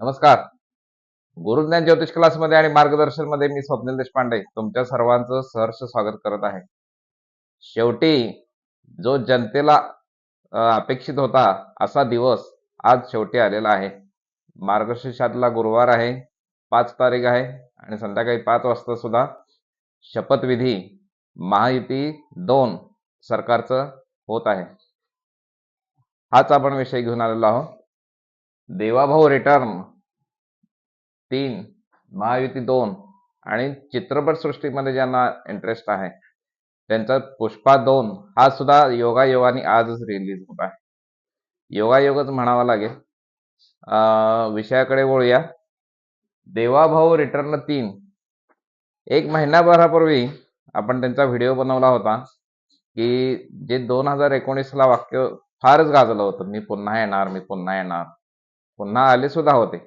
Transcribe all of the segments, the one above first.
नमस्कार. गुरुज्ञान ज्योतिष क्लासमध्ये आणि मार्गदर्शनमध्ये मी स्वप्नील देशपांडे तुमच्या सर्वांचं सहर्ष स्वागत करत आहे. शेवटी जो जनतेला अपेक्षित होता असा दिवस आज शेवटी आलेला आहे. मार्गशीर्षातला गुरुवार आहे पाच तारीख आहे आणि संध्याकाळी पाच वाजता सुद्धा शपथविधी महायुती दोन सरकारचं होत आहे. हाच आपण विषय घेऊन आलेलो आहोत. देवाभाऊ रिटर्न तीन महायुती दोन आणि चित्रपट सृष्टीमध्ये ज्यांना इंटरेस्ट आहे त्यांचा पुष्पा दोन हा सुद्धा योगायोगाने आजच रिलीज होत आहे. योगायोगच म्हणावा लागेल. विषयाकडे वळूया. देवाभाऊ रिटर्न तीन. एक महिनाभरापूर्वी आपण त्यांचा व्हिडिओ बनवला होता की जे दोन हजार एकोणीसला वाक्य फारच गाजलं होतं. मी पुन्हा येणार मी पुन्हा येणार. पुन्हा आले सुद्धा होते.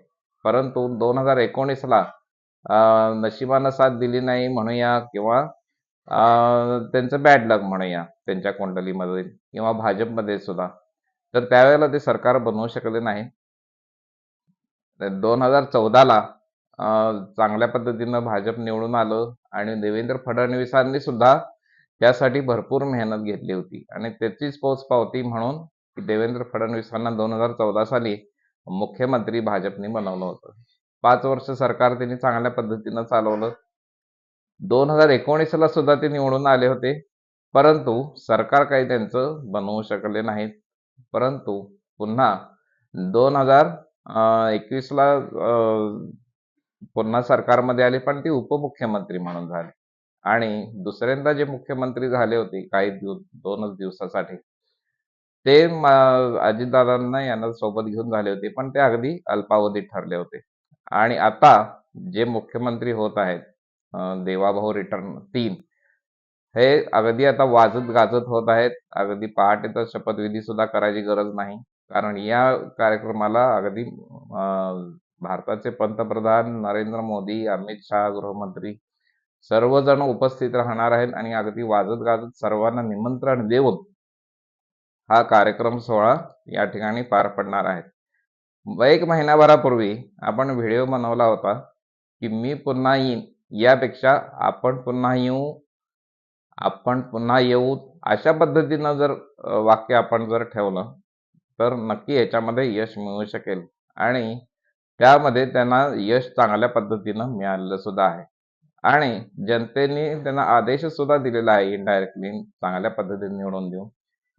परंतु दोन हजार एकोणीसला नशिबानं साथ दिली नाही म्हणूया किंवा त्यांचं बॅड लक म्हणूया त्यांच्या कुंडलीमध्ये किंवा भाजपमध्ये सुद्धा. तर त्यावेळेला ते सरकार बनवू शकले नाही. दोन हजार चौदाला चांगल्या पद्धतीनं भाजप निवडून आलं आणि देवेंद्र फडणवीसांनी सुद्धा त्यासाठी भरपूर मेहनत घेतली होती. आणि त्याचीच पोचपावती म्हणून देवेंद्र फडणवीसांना दोन हजार चौदा साली मुख्यमंत्री भाजपने बनवलं होतं. पाच वर्ष सरकार त्यांनी चांगल्या पद्धतीनं चालवलं. दोन हजार एकोणीसला सुद्धा ते निवडून आले होते. परंतु सरकार काही त्यांचं बनवू शकले नाहीत. परंतु पुन्हा दोन हजार एकवीसला पुन्हा सरकारमध्ये आले पण ते उपमुख्यमंत्री म्हणून झाले. आणि दुसऱ्यांदा जे मुख्यमंत्री झाले होते काही दिवस दोनच दिवसासाठी ते म- अजितदादांना यांना सोबत घेऊन झाले होते पण ते अगदी अल्पावधीत ठरले होते. आणि आता जे मुख्यमंत्री होत आहेत देवाभाऊ रिटर्न तीन हे अगदी आता वाजत गाजत होत आहेत. अगदी पहाटेचा शपथविधी सुद्धा करायची गरज नाही. कारण या कार्यक्रमाला अगदी भारताचे पंतप्रधान नरेंद्र मोदी अमित शहा गृहमंत्री सर्वजण उपस्थित राहणार आहेत आणि अगदी वाजत गाजत सर्वांना निमंत्रण देऊन हा कार्यक्रम सोहळा या ठिकाणी पार पडणार आहे. व एक महिन्याभरापूर्वी आपण व्हिडिओ बनवला होता की मी पुन्हा येईन. यापेक्षा आपण पुन्हा येऊ आपण पुन्हा येऊ अशा पद्धतीनं जर वाक्य आपण जर ठेवलं तर नक्की याच्यामध्ये यश मिळू शकेल आणि त्यामध्ये त्यांना यश चांगल्या पद्धतीनं मिळालेलं सुद्धा आहे. आणि जनतेने त्यांना आदेश सुद्धा दिलेला आहे इनडायरेक्टली चांगल्या पद्धतीने निवडून देऊन.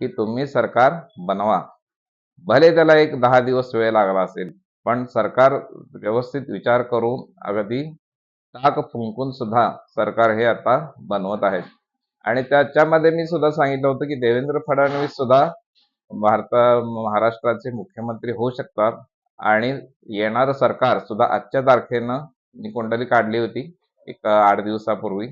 की तुम्ही सरकार बनवा. भले त्याला एक दहा दिवस वेळ लागला असेल पण सरकार व्यवस्थित विचार करून अगदी टाक फुंकून सुद्धा सरकार हे आता बनवत आहेत. आणि त्याच्यामध्ये मी सुद्धा सांगितलं होतं की देवेंद्र फडणवीस सुद्धा भारता महाराष्ट्राचे मुख्यमंत्री होऊ शकतात आणि येणारं सरकार सुद्धा आजच्या तारखेनं मी कुंडली काढली होती एक आठ दिवसापूर्वी.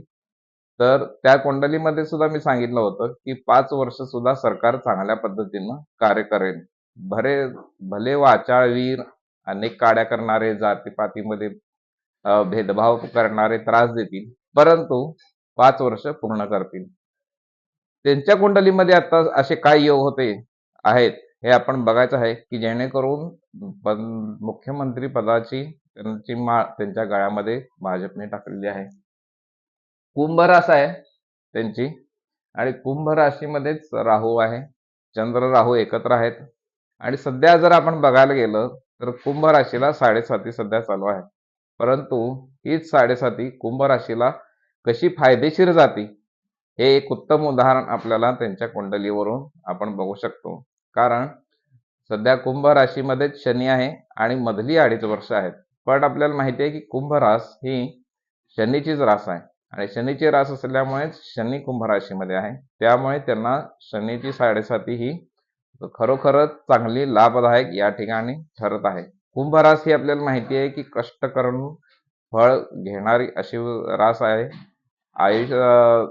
तर त्या कुंडलीमध्ये सुद्धा मी सांगितलं होतं की पाच वर्ष सुद्धा सरकार चांगल्या पद्धतीनं कार्य करेल. भरे भले वाचाळवीर अनेक काड्या करणारे जातीपातीमध्ये भेदभाव करणारे त्रास देतील परंतु पाच वर्ष पूर्ण करतील. त्यांच्या कुंडलीमध्ये आता असे काय योग होते आहेत हे आपण बघायचं आहे की जेणेकरून मुख्यमंत्री पदाची त्यांची माळ त्यांच्या गळ्यामध्ये भाजपने टाकलेली आहे. कुंभ रास आहे त्यांची. आणि कुंभ राशीमध्येच राहू आहे. चंद्र राहू एकत्र आहेत. आणि सध्या जर आपण बघायला गेलं तर कुंभ राशीला साडेसाती सध्या चालू आहे. परंतु हीच साडेसाती कुंभ राशीला कशी फायदेशीर जाती हे एक उत्तम उदाहरण आपल्याला त्यांच्या कुंडलीवरून आपण बघू शकतो. कारण सध्या कुंभ राशीमध्येच शनी आहे आणि मधली अडीच वर्ष आहेत. पण आपल्याला माहिती आहे की कुंभ रास ही शनीचीच रास आहे. आणि शनीची रास असल्यामुळेच शनी कुंभ राशीमध्ये आहे. त्यामुळे त्यांना शनीची साडेसाती ही खरोखरच चांगली लाभदायक या ठिकाणी ठरत आहे. कुंभ रास ही आपल्याला माहिती आहे की कष्ट करून फळ घेणारी अशी रास आहे. आयुष्य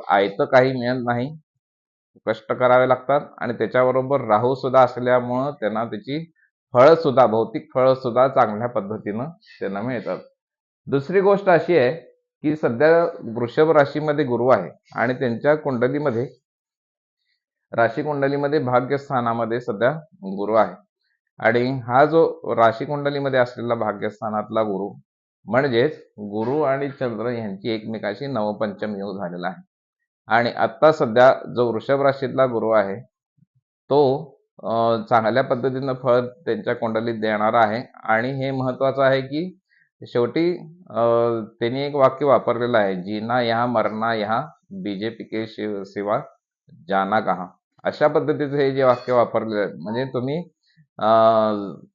आयतं काही मिळत नाही. कष्ट करावे लागतात आणि त्याच्याबरोबर राहू सुद्धा असल्यामुळं त्यांना त्याची फळं सुद्धा भौतिक फळं सुद्धा चांगल्या पद्धतीनं त्यांना मिळतात. दुसरी गोष्ट अशी आहे की सध्या वृषभ राशीमध्ये गुरु आहे आणि त्यांच्या कुंडलीमध्ये राशी कुंडलीमध्ये भाग्यस्थानामध्ये सध्या गुरु आहे. आणि हा जो राशी कुंडलीमध्ये असलेला भाग्यस्थानातला गुरु म्हणजेच गुरु आणि चंद्र यांची एकमेकाशी नवपंचम योग झालेला आहे. आणि आत्ता सध्या जो वृषभ राशीतला गुरु आहे तो चांगल्या पद्धतीनं फळ त्यांच्या कुंडलीत देणारा आहे. आणि हे महत्वाचं आहे की शेवटी त्यांनी एक वाक्य वापरलेलं आहे जीना या मरना या बीजेपी के शिव सिवा जाना कहा. अशा पद्धतीचं हे जे वाक्य वापरलेलं आहे म्हणजे तुम्ही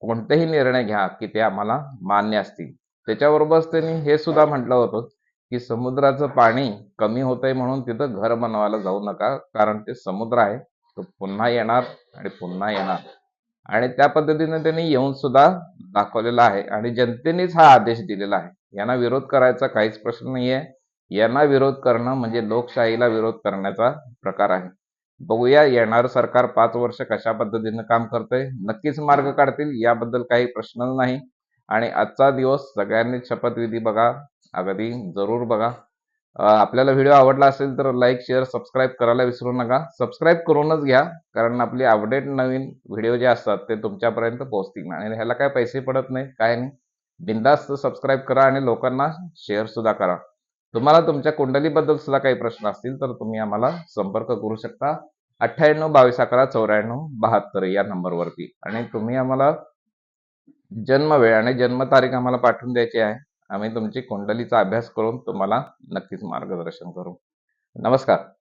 कोणतेही निर्णय घ्या की ते आम्हाला मान्य असतील. त्याच्याबरोबरच त्यांनी हे सुद्धा म्हटलं होतं की समुद्राचं पाणी कमी होतंय म्हणून तिथं घर बनवायला जाऊ नका कारण ते समुद्र आहे तो पुन्हा येणार आणि पुन्हा येणार. आणि त्या पद्धतीने त्यांनी येऊन सुद्धा दाखवलेला आहे. आणि जनतेनेच हा आदेश दिलेला आहे. यांना विरोध करायचा काहीच प्रश्न नाहीये. यांना विरोध करणं म्हणजे लोकशाहीला विरोध करण्याचा प्रकार आहे. बघूया येणार सरकार पाच वर्ष कशा पद्धतीनं काम करतंय? नक्कीच मार्ग काढतील याबद्दल काही प्रश्न नाही. आणि आजचा दिवस सगळ्यांनी शपथविधी बघा अगदी जरूर बघा. आपल्याला व्हिडिओ आवडला असेल तर लाईक शेअर सबस्क्राईब करायला विसरू नका. सबस्क्राईब करूनच घ्या कारण आपली अपडेट नवीन व्हिडिओ जे असतात ते तुमच्यापर्यंत पोहोचतील. आणि ह्याला काय पैसे पडत नाही काय नाही. बिंदास्त सबस्क्राईब करा आणि लोकांना शेअर सुद्धा करा. तुम्हाला तुमच्या कुंडलीबद्दल सुद्धा काही प्रश्न असतील तर तुम्ही आम्हाला संपर्क करू शकता. अठ्ठ्याण्णव बावीस अकरा चौऱ्याण्णव बहात्तर या नंबरवरती. आणि तुम्ही आम्हाला जन्म वेळ आणि जन्मतारीख आम्हाला पाठवून द्यायची आहे. आम्ही तुमची कुंडलीचा अभ्यास करून तुम्हाला नक्कीच मार्गदर्शन करू. नमस्कार.